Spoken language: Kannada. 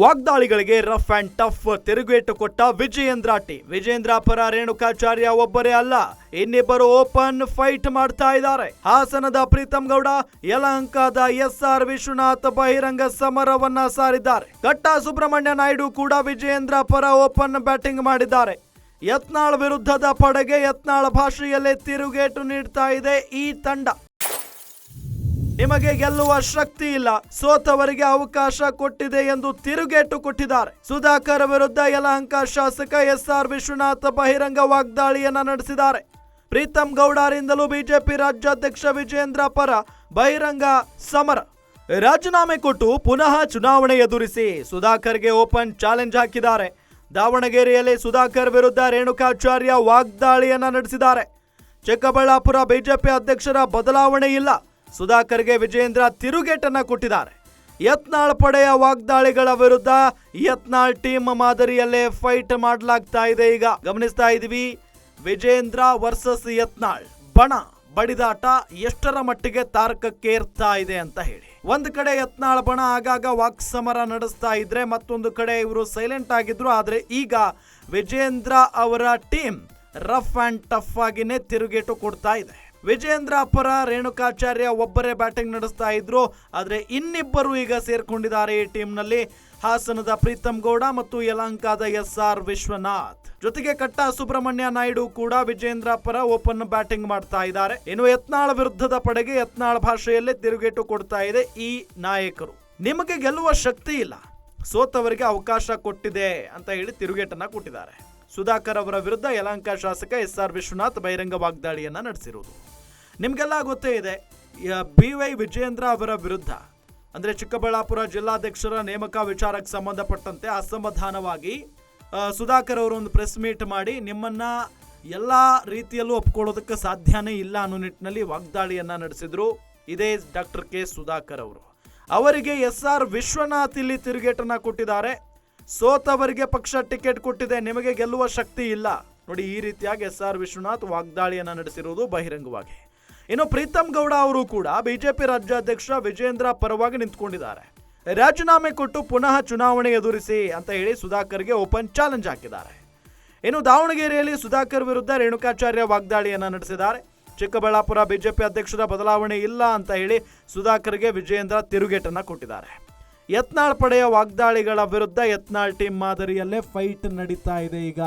ವಾಗ್ದಾಳಿಗಳಿಗೆ ರಫ್ ಅಂಡ್ ಟಫ್ ತಿರುಗೇಟು ಕೊಟ್ಟ ವಿಜಯೇಂದ್ರ ಟಿ ವಿಜೇಂದ್ರ ಪರ ರೇಣುಕಾಚಾರ್ಯ ಒಬ್ಬರೇ ಅಲ್ಲ, ಇನ್ನಿಬ್ಬರು ಓಪನ್ ಫೈಟ್ ಮಾಡ್ತಾ ಇದ್ದಾರೆ. ಹಾಸನದ ಪ್ರೀತಂ ಗೌಡ, ಯಲಹಂಕದ ಎಸ್ ಆರ್ ವಿಶ್ವನಾಥ್ ಬಹಿರಂಗ ಸಮರವನ್ನ ಸಾರಿದ್ದಾರೆ. ಕಟ್ಟ ಸುಬ್ರಹ್ಮಣ್ಯ ನಾಯ್ಡು ಕೂಡ ವಿಜಯೇಂದ್ರ ಪರ ಓಪನ್ ಬ್ಯಾಟಿಂಗ್ ಮಾಡಿದ್ದಾರೆ. ಯತ್ನಾಳ್ ವಿರುದ್ಧದ ಪಡೆಗೆ ಯತ್ನಾಳ್ ಭಾಷೆಯಲ್ಲೇ ತಿರುಗೇಟು ನೀಡ್ತಾ ಇದೆ ಈ ತಂಡ. ನಿಮಗೆ ಗೆಲ್ಲುವ ಶಕ್ತಿ ಇಲ್ಲ. ಸೋತವರಿಗೆ ಅವಕಾಶ ಕೊಟ್ಟಿದೆ ಎಂದು ತಿರುಗೇಟು ಕೊಟ್ಟಿದ್ದಾರೆ. ಸುಧಾಕರ್ ವಿರುದ್ಧ ಯಲಹಂಕ ಶಾಸಕ ಎಸ್ ಆರ್ ವಿಶ್ವನಾಥ್ ಬಹಿರಂಗ ವಾಗ್ದಾಳಿಯನ್ನ ನಡೆಸಿದ್ದಾರೆ. ಪ್ರೀತಂ ಗೌಡರಿಂದಲೂ ಬಿಜೆಪಿ ರಾಜ್ಯಾಧ್ಯಕ್ಷ ವಿಜೇಂದ್ರ ಪರ ಬಹಿರಂಗ ಸಮರ. ರಾಜೀನಾಮೆ ಕೊಟ್ಟು ಪುನಃ ಚುನಾವಣೆ ಎದುರಿಸಿ ಸುಧಾಕರ್ಗೆ ಓಪನ್ ಚಾಲೆಂಜ್ ಹಾಕಿದ್ದಾರೆ. ದಾವಣಗೆರೆಯಲ್ಲಿ ಸುಧಾಕರ್ ವಿರುದ್ಧ ರೇಣುಕಾಚಾರ್ಯ ವಾಗ್ದಾಳಿಯನ್ನ ನಡೆಸಿದ್ದಾರೆ. ಚಿಕ್ಕಬಳ್ಳಾಪುರ ಬಿಜೆಪಿ ಅಧ್ಯಕ್ಷರ ಬದಲಾವಣೆ ಇಲ್ಲ. ಸುಧಾಕರ್ಗೆ ವಿಜೇಂದ್ರ ತಿರುಗೇಟನ್ನ ಕೊಟ್ಟಿದ್ದಾರೆ. ಯತ್ನಾಳ್ ಪಡೆಯ ವಾಗ್ದಾಳಿಗಳ ವಿರುದ್ಧ ಯತ್ನಾಳ್ ಟೀಮ್ ಮಾದರಿಯಲ್ಲೇ ಫೈಟ್ ಮಾಡಲಾಗ್ತಾ ಇದೆ ಈಗ. ಗಮನಿಸ್ತಾ ಇದೀವಿ ವಿಜೇಂದ್ರ ವರ್ಸಸ್ ಯತ್ನಾಳ್ ಬಣ ಬಡಿದಾಟ ಎಷ್ಟರ ಮಟ್ಟಿಗೆ ತಾರಕಕ್ಕೇರ್ತಾ ಇದೆ ಅಂತ ಹೇಳಿ. ಒಂದು ಕಡೆ ಯತ್ನಾಳ್ ಬಣ ಆಗಾಗ ವಾಕ್ ಸಮರ ನಡೆಸ್ತಾ ಇದ್ರೆ ಮತ್ತೊಂದು ಕಡೆ ಇವರು ಸೈಲೆಂಟ್ ಆಗಿದ್ರು, ಆದರೆ ಈಗ ವಿಜೇಂದ್ರ ಅವರ ಟೀಮ್ ರಫ್ ಅಂಡ್ ಟಫ್ ಆಗಿನೇ ತಿರುಗೇಟು ಕೊಡ್ತಾ ಇದೆ. ವಿಜೇಂದ್ರ ಅಪ್ಪರ ರೇಣುಕಾಚಾರ್ಯ ಒಬ್ಬರೇ ಬ್ಯಾಟಿಂಗ್ ನಡೆಸ್ತಾ ಇದ್ರು. ಆದರೆ ಇನ್ನಿಬ್ಬರು ಈಗ ಸೇರ್ಕೊಂಡಿದ್ದಾರೆ ಈ ಟೀಮ್ನಲ್ಲಿ. ಹಾಸನದ ಪ್ರೀತಮ್ ಗೌಡ ಮತ್ತು ಯಲಹಂಕದ ಎಸ್ ಆರ್ ವಿಶ್ವನಾಥ್. ಜೊತೆಗೆ ಕಟ್ಟ ಸುಬ್ರಹ್ಮಣ್ಯ ನಾಯ್ಡು ಕೂಡ ವಿಜೇಂದ್ರ ಪರ ಓಪನ್ ಬ್ಯಾಟಿಂಗ್ ಮಾಡ್ತಾ ಇದ್ದಾರೆ. ಇನ್ನು ಯತ್ನಾಳ ವಿರುದ್ಧದ ಪಡೆಗೆ ಯತ್ನಾಳ ಭಾಷೆಯಲ್ಲೇ ತಿರುಗೇಟು ಕೊಡ್ತಾ ಇದೆ ಈ ನಾಯಕರು. ನಿಮಗೆ ಗೆಲ್ಲುವ ಶಕ್ತಿ ಇಲ್ಲ. ಸೋತವರಿಗೆ ಅವಕಾಶ ಕೊಟ್ಟಿದೆ ಅಂತ ಹೇಳಿ ತಿರುಗೇಟನ್ನ ಕೊಟ್ಟಿದ್ದಾರೆ. ಸುಧಾಕರ್ ಅವರ ವಿರುದ್ಧ ಯಲಹಂಕ ಶಾಸಕ ಎಸ್ ಆರ್ ವಿಶ್ವನಾಥ್ ಬಹಿರಂಗ ವಾಗ್ದಾಳಿಯನ್ನ ನಡೆಸಿರುವುದು ನಿಮಗೆಲ್ಲ ಗೊತ್ತೇ ಇದೆ ಬಿ ವೈ ವಿಜಯೇಂದ್ರ ಅವರ ವಿರುದ್ಧ. ಅಂದರೆ ಚಿಕ್ಕಬಳ್ಳಾಪುರ ಜಿಲ್ಲಾಧ್ಯಕ್ಷರ ನೇಮಕ ವಿಚಾರಕ್ಕೆ ಸಂಬಂಧಪಟ್ಟಂತೆ ಅಸಮಾಧಾನವಾಗಿ ಸುಧಾಕರ್ ಅವರು ಒಂದು ಪ್ರೆಸ್ ಮೀಟ್ ಮಾಡಿ ನಿಮ್ಮನ್ನು ಎಲ್ಲ ರೀತಿಯಲ್ಲೂ ಒಪ್ಕೊಳ್ಳೋದಕ್ಕೆ ಸಾಧ್ಯನೇ ಇಲ್ಲ ಅನ್ನೋ ನಿಟ್ಟಿನಲ್ಲಿ ವಾಗ್ದಾಳಿಯನ್ನು ನಡೆಸಿದ್ರು. ಇದೇ ಡಾಕ್ಟರ್ ಕೆ ಸುಧಾಕರ್ ಅವರು. ಅವರಿಗೆ ಎಸ್ ಆರ್ ವಿಶ್ವನಾಥ್ ಇಲ್ಲಿ ತಿರುಗೇಟನ್ನು ಕೊಟ್ಟಿದ್ದಾರೆ. ಸೋತವರಿಗೆ ಪಕ್ಷ ಟಿಕೆಟ್ ಕೊಟ್ಟಿದೆ, ನಿಮಗೆ ಗೆಲ್ಲುವ ಶಕ್ತಿ ಇಲ್ಲ. ನೋಡಿ, ಈ ರೀತಿಯಾಗಿ ಎಸ್ ಆರ್ ವಿಶ್ವನಾಥ್ ವಾಗ್ದಾಳಿಯನ್ನು ನಡೆಸಿರುವುದು ಬಹಿರಂಗವಾಗಿ. ಇನ್ನು ಪ್ರೀತಮ್ ಗೌಡ ಅವರು ಕೂಡ ಬಿಜೆಪಿ ರಾಜ್ಯಾಧ್ಯಕ್ಷ ವಿಜೇಂದ್ರ ಪರವಾಗಿ ನಿಂತ್ಕೊಂಡಿದ್ದಾರೆ. ರಾಜೀನಾಮೆ ಕೊಟ್ಟು ಪುನಃ ಚುನಾವಣೆ ಎದುರಿಸಿ ಅಂತ ಹೇಳಿ ಸುಧಾಕರ್ಗೆ ಓಪನ್ ಚಾಲೆಂಜ್ ಹಾಕಿದ್ದಾರೆ. ಇನ್ನು ದಾವಣಗೆರೆಯಲ್ಲಿ ಸುಧಾಕರ್ ವಿರುದ್ಧ ರೇಣುಕಾಚಾರ್ಯ ವಾಗ್ದಾಳಿಯನ್ನು ನಡೆಸಿದ್ದಾರೆ. ಚಿಕ್ಕಬಳ್ಳಾಪುರ ಬಿಜೆಪಿ ಅಧ್ಯಕ್ಷರ ಬದಲಾವಣೆ ಇಲ್ಲ ಅಂತ ಹೇಳಿ ಸುಧಾಕರ್ಗೆ ವಿಜೇಂದ್ರ ತಿರುಗೇಟನ್ನು ಕೊಟ್ಟಿದ್ದಾರೆ. ಯತ್ನಾಳ್ ಪಡೆಯ ವಾಗ್ದಾಳಿಗಳ ವಿರುದ್ಧ ಯತ್ನಾಳ್ ಟೀಮ್ ಮಾದರಿಯಲ್ಲೇ ಫೈಟ್ ನಡೀತಾ ಇದೆ ಈಗ.